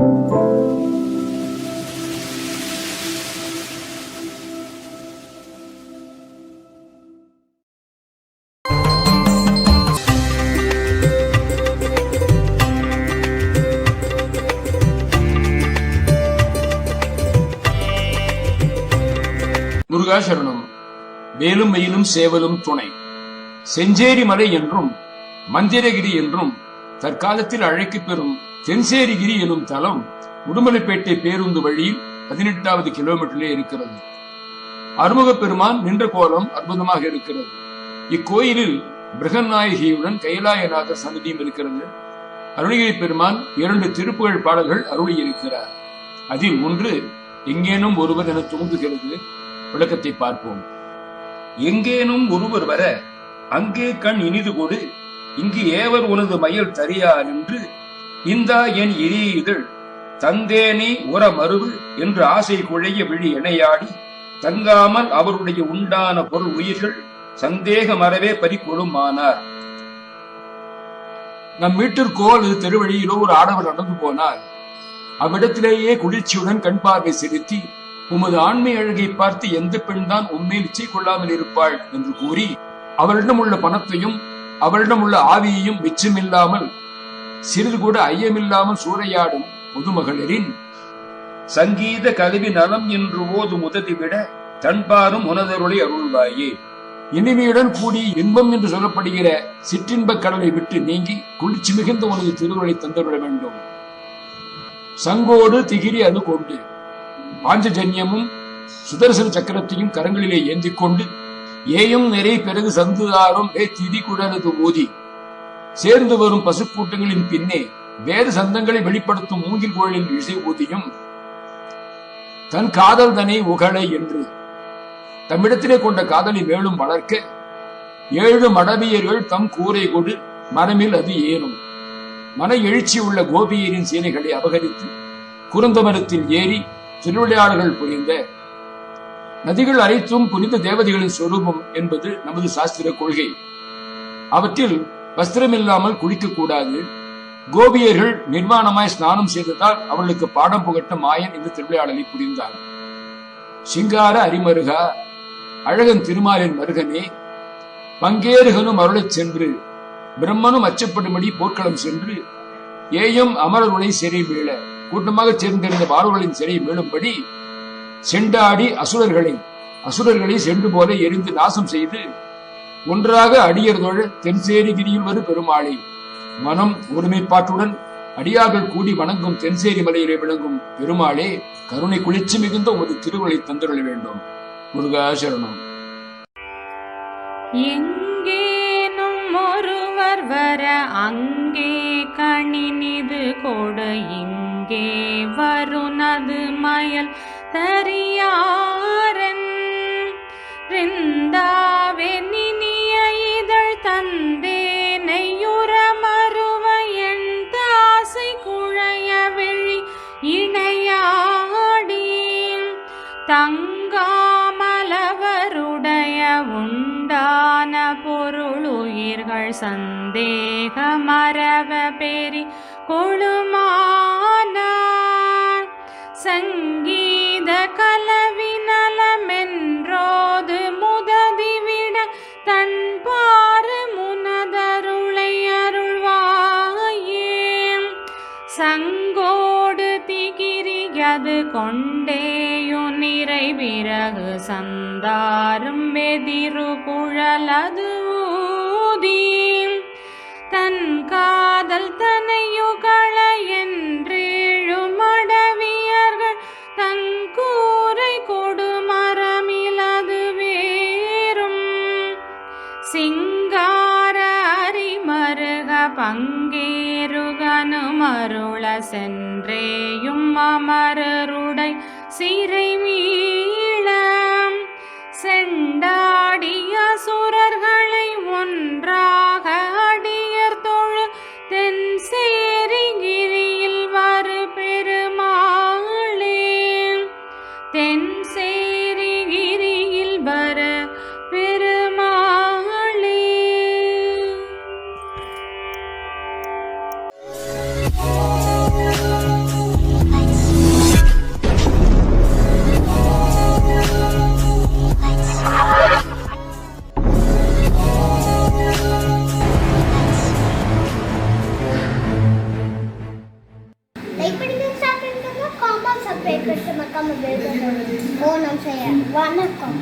முருகாசரணம். வேலும் வெயிலும் சேவலும் துணை. செஞ்சேரி மலை என்றும் மந்திரகிரி என்றும் தற்காலத்தில் அழைக்கப் பெறும் தென்சேரிகிரி எனும் தலம் உடுமலைப்பேட்டை பேருந்து வழியில் பதினெட்டாவது கிலோமீட்டரிலே இருக்கிறது. அருமுகப் பெருமான் நின்ற கோலம் அற்புதமாக இருக்கிறது. இக்கோயிலில் பிரகநாயகியுடன் கைலாயநாதர் சன்னதியும் இருக்கிறது. அருணகிரி பெருமான் இரண்டு திருப்புகழ் பாடல்கள் அருளி இருக்கிறார் அதில் ஒன்று எங்கேனும் ஒருவர் என தோன்றுகிறது விளக்கத்தை பார்ப்போம். எங்கேனும் ஒருவர் வர அங்கே கண் இனிது கொடு இங்கு ஏவர் உனது மயல் தரியார் என்று இந்தா என் இனிய இதழ் தந்தேனே உர மறுவு என்று ஆசை குழைய விழி இணையாடி தங்காமல் அவருடைய உண்டான பொருள் உயிர்கள் சந்தேக மறவே நம் வீட்டிற்கோ அல்லது தெருவழியிலோ ஒரு ஆடவர் நடந்து போனால் அவ்விடத்திலேயே குளிர்ச்சியுடன் கண் பார்வை செலுத்தி உமது ஆண்மை அழகை பார்த்து எந்த பெண்தான் உண்மையில் இச்சை கொள்ளாமல் இருப்பாள் என்று கூறி அவளிடம் உள்ள பணத்தையும் அவளிடம் உள்ள ஆவியையும் மிச்சமில்லாமல் சிறிது கூட ஐயமில்லாமல் சூறையாடும் பொதுமகளிரின் சங்கீத கல்வி நலம் என்று ஓது முததி விட தன்பாரும் உனதருளை அருள்வாயே. இனிமையுடன் கூடி இன்பம் என்று சொல்லப்படுகிற சிற்றின்பக் கடலை விட்டு நீங்கி குளிர்ச்சி மிகுந்த உனது திருவுரை தந்துவிட வேண்டும். சங்கோடு திகிரி அது கொண்டு பாஞ்சஜன்யமும் சுதர்சன சக்கரத்தையும் கரங்களிலே ஏந்திக் கொண்டு ஏயும் நிறை பிறகு சந்துதாரும் ஏ திதி குழலது ஊதி. சேர்ந்து வரும் பசுக்கூட்டங்களின் பின்னே வேறு சந்தங்களை வெளிப்படுத்தும் மூங்கில் குழலின் இசை ஊதியும். தன் காதல் தனி உகழை என்று தம்மிடத்திலே கொண்ட காதலை மேலும் வளர்க்க ஏழு மடவியர்கள் தம் கூரை கொடு மரமில் அது ஏறும். மன எழுச்சி உள்ள கோபியரின் சீனைகளை அபகரித்து குருந்த மரத்தில் ஏறி திருவிளையாடல்கள் புரிந்த நதிகள் அனைத்தும் புனித தேவதைகளின் சொரூபம் என்பது நமது சாஸ்திர கொள்கை. அவற்றில் வஸ்திரமில்லாமல் குளிக்கக்கூடாது கோபியர்கள் நிர்வாணமாய் ஸ்நானம் செய்ததால் அவர்களுக்கு பாடம் புகட்ட மாயன் என்று திருவிளையாடலை புரிந்தார். சிங்கார அரிமருகா அழகன் திருமாலின் மருகனே பங்கேறுகனும் அருளச் சென்று பிரம்மனும் அச்சப்படும்படி போர்க்களம் சென்று ஏயும் அமரருடைய சிறை மீள கூட்டமாக சேர்ந்திருந்த பாலர்களின் சிறை மீளும்படி செண்டாடி அசுரர்களை அசுரர்களை சென்று போல எரிந்து நாசம் செய்து ஒன்றாக அடியர்தொழ தென்சேரிகிரியில் வரும் பெருமாளை. மனம் ஒருமைப்பாட்டுடன் அடியார்கள் கூடி வணங்கும் தென்சேரி மலையிலே விளங்கும் பெருமாளே கருணை குளிர்ச்சி மிகுந்த ஒரு திருவளை தந்துள்ள வேண்டும். முருகாசரணம் எங்கேனும் ஒருவர் வர அங்கே கணினிது கொடு இங்கே வருனது மயல் தரியாரன் ரிந்தா தங்காமலவருடைய உண்டான பொருளுயிர்கள் சந்தேக மரவ பெரி கொழுமான. சங்கீத கலவினலமென்றோது முததி விட தன் முனதருளை அருள்வாயே. சங்கோடு திகிரியது கொண்டே நிறை பிறகு சந்தாரும் வெதிரு குழலது ஊதி தன் காதல் தனையுகள என்றேழும் அடவியர்கள் கொடு மரமிலது வேறும் சிங்கார அரிமருக பங்கேருகனு மருள சென்றேயும் அமரருடை சிறை மீ தென்சேரிகிரியில் வர பெருமாளே. வணக்கம்